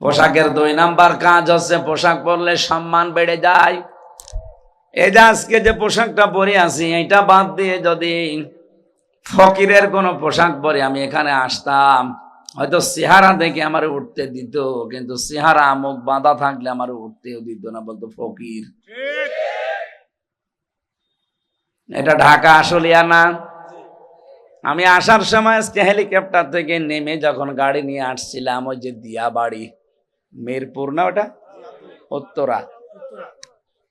পোশাকের দুই নাম্বার কাজ হচ্ছে পোশাক পরলে সম্মান বেড়ে যায়। এই যে আজকে যে পোশাকটা পরে আছি এটা বাদ দিয়ে যদি ফকিরের কোনো পোশাক পরে আমি এখানে আসতাম, হয়তো চেহারা দেখে আমার উঠতে দিত, কিন্তু চেহারা মুখ বাঁধা থাকলে আমার উঠতেও দিত না, বলতো ফকির। এটা ঢাকা আসলিয়া না? আমি আসার সময় আজকে হেলিকপ্টার থেকে নেমে যখন গাড়ি নিয়ে আসছিলাম, ওই যে দিয়া বাড়ি মিরপুর না ওটা? উত্তরা।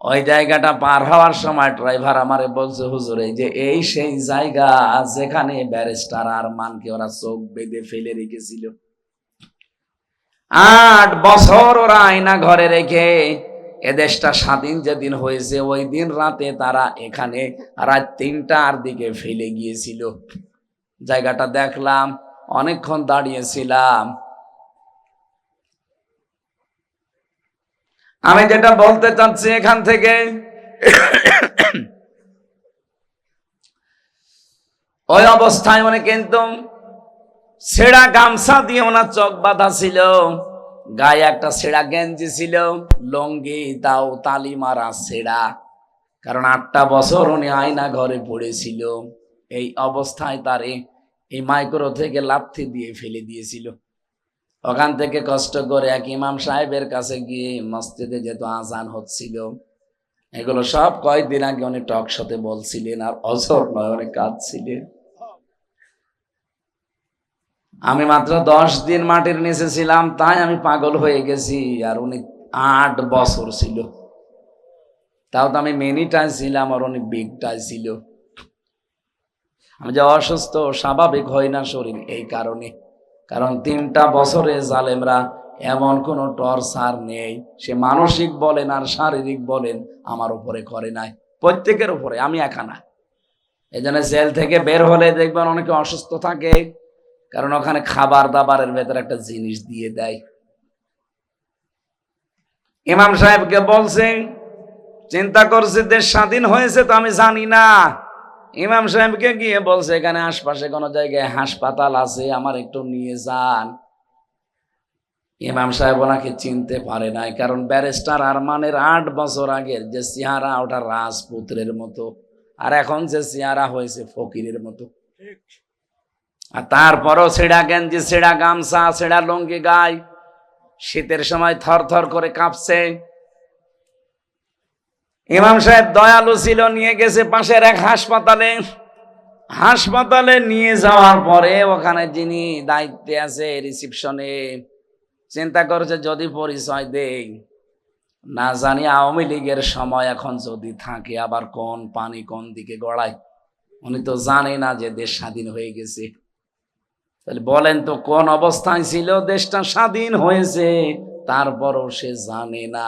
ওই জায়গাটা পার হওয়ার সময় ড্রাইভার আমারে বলছে, হুজুর যে এই সেই জায়গা যেখানে ব্যারিস্টার আর মানকে ওরা চোখ বেঁধে ফেলে রেখেছিল। আট বছর ওরা আয়না ঘরে রেখে এদেশটা স্বাধীন যেদিন হয়েছে, ওই দিন রাতে তারা এখানে রাত তিনটার দিকে ফেলে গিয়েছিল। জায়গাটা দেখলাম, অনেকক্ষণ দাঁড়িয়েছিলাম আমি যেটা বলতে চাচ্ছি এখান থেকে, ওই অবস্থায় মানে কিন্তু ছেঁড়া গামছা দিয়ে ওনার চোখ বাঁধা ছিল, গায়ে একটা ছেঁড়া গেঞ্জি ছিল, লঙ্গি তাও তালি মারা ছেঁড়া। কারণ আটটা বছর উনি আয়না ঘরে পড়েছিল, এই অবস্থায় তারে এই মাইক্রো থেকে লাথি দিয়ে ফেলে দিয়েছিল। ওখান থেকে কষ্ট করে এক ইমাম সাহেবের কাছে গিয়ে মসজিদে যেহেতু আজান হচ্ছিল, এগুলো সব কয়েকদিন আগে উনি টক সাথে বলছিলেন আর অজর নয় অনেক কাঁদছিলেন। আমি মাত্র দশ দিন মাটির নিচে ছিলাম, তাই আমি পাগল হয়ে গেছি আর উনি আট বছর ছিল। তাও তো আমি মেনিটাই ছিলাম আর উনি বিগটাই ছিল। আমি যে অসুস্থ, স্বাভাবিক হয় না শরীর, এই কারণে। কারণ তিনটা বছরে জালেমরা এমন কোনো টর্চার নেই। সে মানসিক বলেন আর শারীরিক বলেন আমার উপরে করে নাই। প্রত্যেকের উপরে, আমি একা না। এই জন্য জেল থেকে বের হলে দেখবেন অনেকে অসুস্থ থাকে, কারণ ওখানে খাবার দাবারের ভেতরে একটা জিনিস দিয়ে দেয়। ইমাম সাহেবকে বলছে, চিন্তা করছে দেশ স্বাধীন হয়েছে তো আমি জানি না। ইমাম সাহেবকে গিয়ে বলছে, এখানে আশপাশে কোনো জায়গায় হাসপাতাল আছে? আমার একটু নিয়ে যান। ইমাম সাহেব ওনাকে চিনতে পারে নাই, কারণ ব্যারিস্টার আরমানের আট বছর আগের যে চেহারা ওটা রাজপুত্রের মতো। আর এখন যে চেহারা হয়েছে, ফকিরের মতো। আর তারপরও ছেঁড়া গেঞ্জি, ছেঁড়া গামছা, ছেঁড়া লুঙ্গি গায় শীতের সময় থর থর করে কাঁপছে। ইমাম সাহেব দয়ালু ছিল, নিয়ে গেছে পাশের এক হাসপাতালে। হাসপাতালে নিয়ে যাওয়ার পরে ওখানে যিনি দায়িত্বে আছে রিসিপশনে, চিন্তা করছে যদি পরিচয় দেই। না জানি আওয়ামী লীগের সময় এখন যদি থাকে, আবার কোন পানি কোন দিকে গড়ায়। উনি তো জানে না যে দেশ স্বাধীন হয়ে গেছে। তাহলে বলেন তো, কোন অবস্থায় ছিল দেশটা স্বাধীন হয়েছে, তারপরও সে জানে না।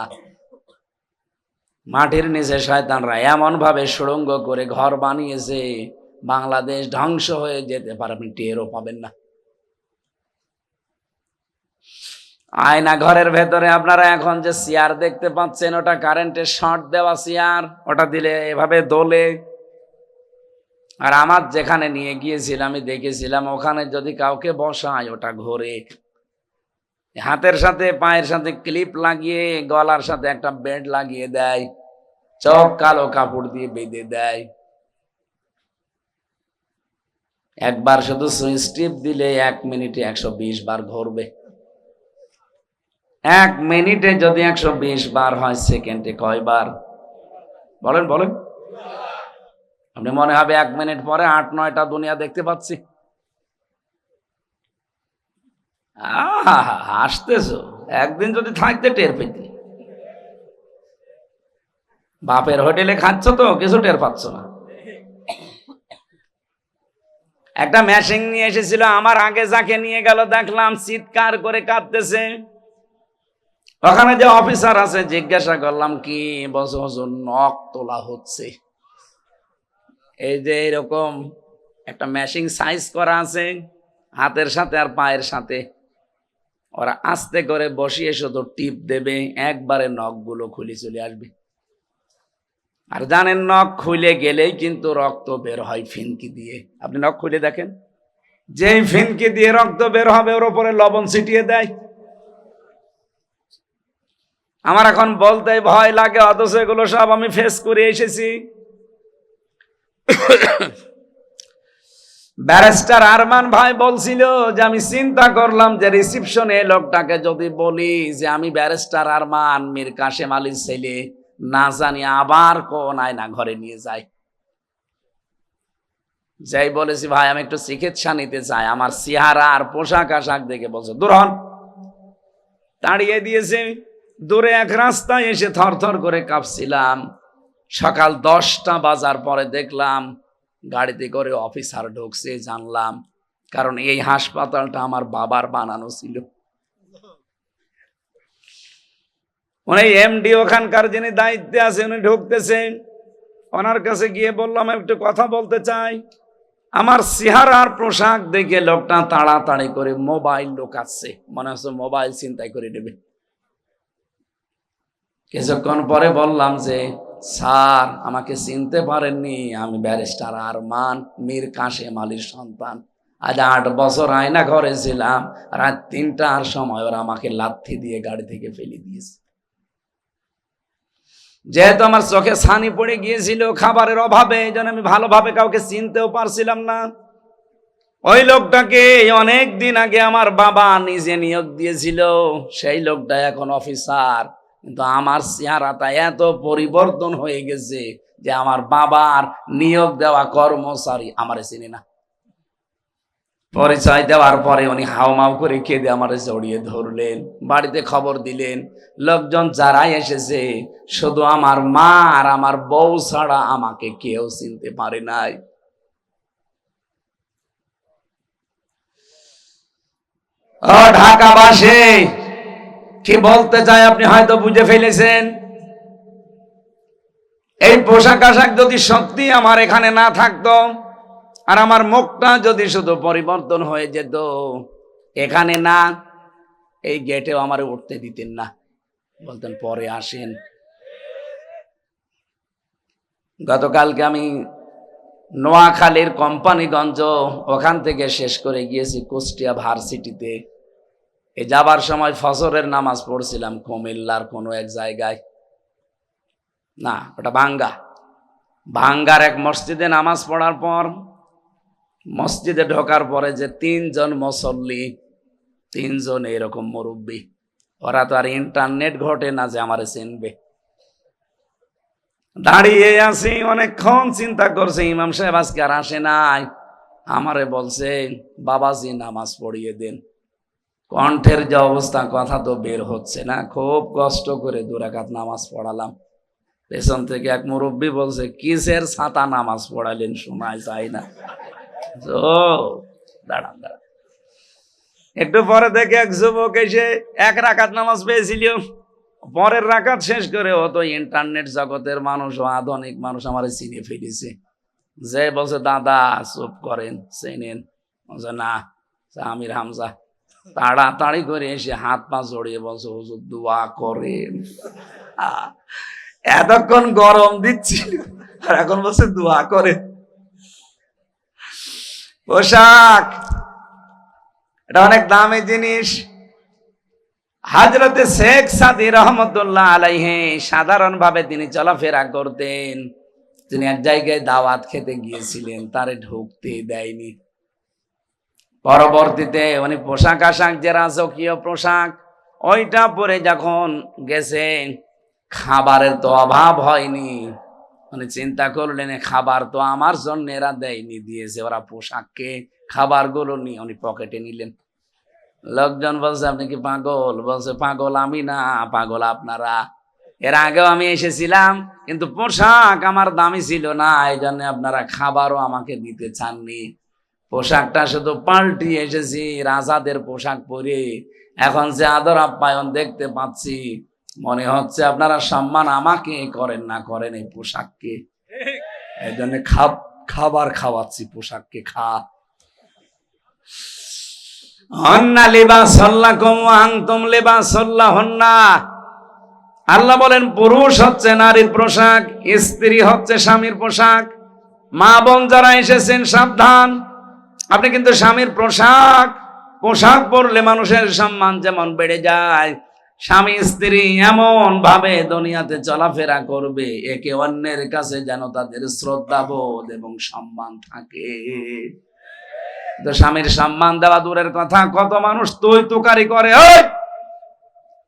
মাটির নিচে শয়তানরা এমন ভাবে সুড়ঙ্গ করে ঘর বানিয়েছে, বাংলাদেশ ধ্বংস হয়ে যেতে পারে। আপনি টেরও পাবেন না। আয়না ঘরের ভেতরে আপনারা এখন যে চেয়ার দেখতে পাচ্ছেন, ওটা কারেন্টের শর্ট দেওয়া চেয়ার, ওটা দিলে এভাবে দোলে। আর আমার যেখানে নিয়ে গিয়েছিলাম, আমি দেখেছিলাম, ওখানে যদি কাউকে বসায়, ওটা ঘোরে। হাতের সাথে, পায়ের সাথে ক্লিপ লাগিয়ে, গলার সাথে একটা বেড লাগিয়ে দেয়। চোখ কালো কাপড় দিয়ে বেঁধে দেয়। একবার শুধু সুইচ টিপ দিলে এক মিনিটে একশো বিশ বার ঘুরবে। এক মিনিটে যদি একশো বিশ বার হয় সেকেন্ডে কয়বার? বলেন বলেন। আপনি মনে হবে এক মিনিট পরে আট, নয়টা দুনিয়া দেখতে পাচ্ছি। হাসতেছো। একদিন যদি থাকতে টের পেতে। বাপের হোটেলে খাচ্ছ তো, কিছু টের পাচ্ছ না। একটা মেশিন নিয়ে এসেছিল, আমার আগে যাকে নিয়ে গেল, দেখলাম চিৎকার করে কাঁদতেছে। ওখানে যে অফিসার আছে, জিজ্ঞাসা করলাম, কি বছর বছর নখ তোলা হচ্ছে? এই যে এরকম একটা মেশিন সাইজ করা আছে, হাতের সাথে আর পায়ের সাথে। ওরা আস্তে করে বসিয়ে শুধু টিপ দেবে, একবারে নখগুলো খুলে চলে আসবে। আর জানেন, নখ খুলে গেলেই কিন্তু রক্ত বের হয় ফিনকি দিয়ে। আপনি নখ খুলে দেখেন? যেই ফিনকি দিয়ে রক্ত বের হবে, ওর উপরে লবণ ছিটিয়ে দেয়। আমার এখন বলতে ভয় লাগে, অথচ এগুলো সব আমি ফেস করে এসেছি। ব্যারিস্টার আরমান ভাই বলছিল যে, আমি চিন্তা করলাম যে রিসিপশনে লোকটাকে যদি বলি যে, আমি ব্যারিস্টার আরমান, মীর কাশেম আলীর ছেলে, না জানি আবার কোন আয়না ঘরে নিয়ে যায়। যাই বলেছি, ভাই, আমি একটু চিকিৎসা নিতে চাই। আমার চেহারা আর পোশাক আশাক দেখে বলছে, দূর হন। তাড়িয়ে দিয়েছে। দূরে এক রাস্তায় এসে থরথর করে কাঁপছিলাম। সকাল দশটা বাজার পরে দেখলাম গাড়িতে করে অফিসার ঢুকছে, জানলাম। কারণ এই হাসপাতালটা আমার বাবার বানানো ছিল। উনি এমডি ওখানকার যিনি দায়িত্বে আছে উনি ঢুকতেছে ওনার কাছে গিয়ে বললাম, একটু কথা বলতে চাই। আমার চেহারার পোশাক দেখে লোকটা তাড়াতাড়ি করে মোবাইল লোকাচ্ছে। মনে হচ্ছে মোবাইল চিন্তাই করে নেবে। কিছুক্ষণ পরে বললাম যে স্যার, আমাকে চিনতে পারেননি। আমি ব্যারিস্টার আরমান মীর কাশেম আলীর সন্তান। আজ আট বছর আয়না ঘরে ছিলাম। রাত তিনটার সময় ওরা আমাকে লাথি দিয়ে গাড়ি থেকে ফেলে দিয়েছে। যেহেতু আমার চোখে ছানি পড়ে গিয়েছিল, খাবারের অভাবে এই আমি ভালোভাবে কাউকে চিনতেও পারছিলাম না। ওই লোকটাকে অনেক দিন আগে আমার বাবা নিজে নিয়োগ দিয়েছিল। সেই লোকটা এখন অফিসার। কিন্তু আমার চেহারাটা এত পরিবর্তন হয়ে গেছে যে আমার বাবার নিয়োগ দেওয়া কর্মচারী আমারে চিনি না। পরিচয় দেওয়ার পরে উনি হাওমাও করে কেঁদে আমার জড়িয়ে ধরলেন, বাড়িতে খবর দিলেন, লোকজন যারাই এসেছে, শুধু আমার মা আর আমার বউ ছাড়া আমাকে কেউ চিনতে পারে নাই। ঢাকাবাসী কি বলতে চাই আপনি হয়তো বুঝে ফেলেছেন? এই পোশাক আশাক যদি সত্যি আমার এখানে না থাকতো, আর আমার মুখটা যদি শুধু পরিবর্তন হয়ে যেত, এখানে না, এই গেটেও আমার উঠতে দিতেন না। বলতেন, পরে আসেন। গতকালকে আমি নোয়াখালীর কোম্পানিগঞ্জ ওখান থেকে শেষ করে গিয়েছি কুষ্টিয়া ভার্সিটিতে। এই যাবার সময় ফসরের নামাজ পড়ছিলাম কুমিল্লার কোনো এক জায়গায়। না, ওটা ভাঙ্গা। ভাঙ্গার এক মসজিদে নামাজ পড়ার পর, মসজিদে ঢোকার পরে যে তিনজন মুসল্লি, তিনজন এরকম মুরব্বী, ওরা তো আর ইন্টারনেট ঘটে না যে আমারে চিনবে। দাঁড়িয়ে আছি, অনেকক্ষণ চিন্তা করছে, ইমাম সাহেব আজকে আর আসে নাই। আমারে বলছে, বাবাজি, নামাজ পড়িয়ে দেন। কণ্ঠের যে অবস্থা, কথা তো বের হচ্ছে না। খুব কষ্ট করে দুরাকাত নামাজ পড়ালাম। পেছন থেকে এক মুরব্বী বলছে, কিসের ছাতা নামাজ পড়ালেন? শোনায় যায় না। ও দাঁড়ান দাঁড়ান। একটু পরে দেখে এক যুবক এসে এক রাকাত নামাজ পেয়েছিল পরের রাকাত শেষ করে ও তো ইন্টারনেট জগতের মানুষ ও আধুনিক মানুষ আমার চিনে ফেলেছে। যে বলছে, দাদা, চুপ করেন, চেনেন। না, আমির হামজা তাড়াতাড়ি করে এসে হাত পা জড়িয়ে বলছে, হুজুর দোয়া করেন। এতক্ষণ গরম দিচ্ছিল আর এখন বলছে, দোয়া করে পোশাক, এটা অনেক দামি জিনিস। হাজরতে শেখ সাদি রহমতুল্লাহ আলাইহে সাধারণভাবে তিনি চলাফেরা করতেন। তিনি এক জায়গায় দাওয়াত খেতে গিয়েছিলেন, তারে ঢুকতে দেয়নি। পরবর্তীতে উনি পোশাক আশাক যে রাজকীয় পোশাক, ওইটা পরে যখন গেছেন খাবারের তো অভাব হয়নি। উনি চিন্তা করলেন খাবার তো আমার জন্য এরা দেয়নি, দিয়েছে ওরা পোশাককে, খাবারগুলো নিয়ে। উনি পকেটে নিলেন। লোকজন বলছে, আপনি কি পাগল? বলছে, পাগল আমি না, পাগল আপনারা। এর আগেও আমি এসেছিলাম, কিন্তু পোশাক আমার দামি ছিল না এই জন্য আপনারা খাবারও আমাকে দিতে চাননি। পোশাকটা শুধু পাল্টি এসেছি, রাজাদের পোশাক পরে। এখন যে আদর আপ্যায়ন দেখতে পাচ্ছি, মনে হচ্ছে আপনারা সম্মান আমাকে করেন না, করেন এই পোশাককে। এই জন্য খাব, খাবার খাওয়াচ্ছি, পোশাককে খা। হন্না লেবা সল্লা কম আংতম লেবা সল্লা হন্না আল্লাহ বলেন, পুরুষ হচ্ছে নারীর পোশাক, স্ত্রী হচ্ছে স্বামীর পোশাক। মা বোন যারা এসেছেন, সাবধান। আপনি কিন্তু স্বামীর পোশাক পোশাক পরলে মানুষের সম্মান যেমন বেড়ে যায়, স্বামী স্ত্রী এমন ভাবে দুনিয়াতে চলাফেরা করবে, একে অন্যের কাছে যেন তাদের শ্রদ্ধাবোধ এবং সম্মান থাকে। তো স্বামীর সম্মান দেওয়া দূরের কথা, কত মানুষ তুই তুকারি করে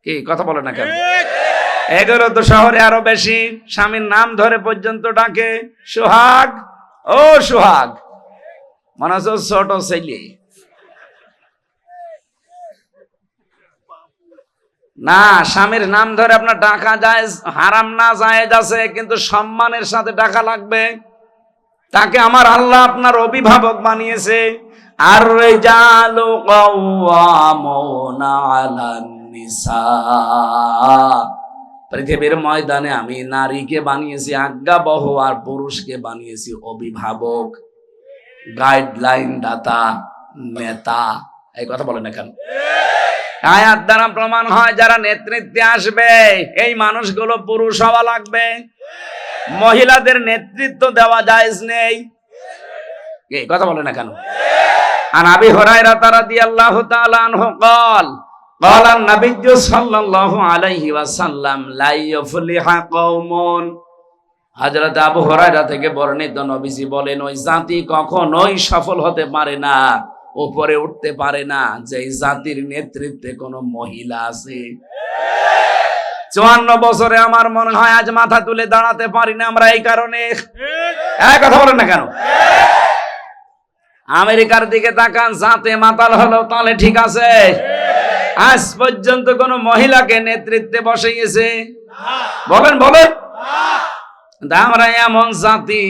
কি, কথা বলে না কেন? এগুলো তো শহরে আরও বেশি, স্বামীর নাম ধরে পর্যন্ত ডাকে, সোহাগ, ও সোহাগ। মনে হচ্ছে ছোট ছেলে না, স্বামীর নাম ধরে আপনার টাকা যায়, হারাম না যায় আছে কিন্তু সম্মানের সাথে টাকা লাগবে। তাকে আমার আল্লাহ আপনার অভিভাবক বানিয়েছে। আর পৃথিবীর ময়দানে আমি নারীকে বানিয়েছি, আজ্ঞাবহ, আর পুরুষকে বানিয়েছি অভিভাবক। গাইডলাইন দাতা নেতা এই কথা বলে না কেন আয়াত দ্বারা প্রমাণ হয় যারা নেতৃত্বে আসবে এই মানুষগুলো পুরুষ হওয়া লাগবে মহিলাদের নেতৃত্ব দেওয়া জায়েজ নেই এই কথা বলে না কেন আর আবি হরাইরা তারা দিয়ে আল্লাহ আনহু কল قال النبي صلى الله عليه وسلم لا يفلح قوم হযরত আবু হুরায়রা থেকে বর্ণিত নবীজি বলেন, ওই জাতি কখনোই সফল হতে পারে না, উপরে উঠতে পারে না। যে জাতির নেতৃত্বে কোনো মহিলা আছে। চুয়ান্ন বছরে আমার মনে হয় আজ মাথা তুলে দাঁড়াতে পারি না আমরা এই কারণে। কথা বলেন না কেন? আমেরিকার দিকে তাকান, জাতে মাতাল হলো তাহলে ঠিক আছে। আজ পর্যন্ত কোন মহিলাকে নেতৃত্বে বসে গেছে বলেন বলেন। আমরা এমন জাতি।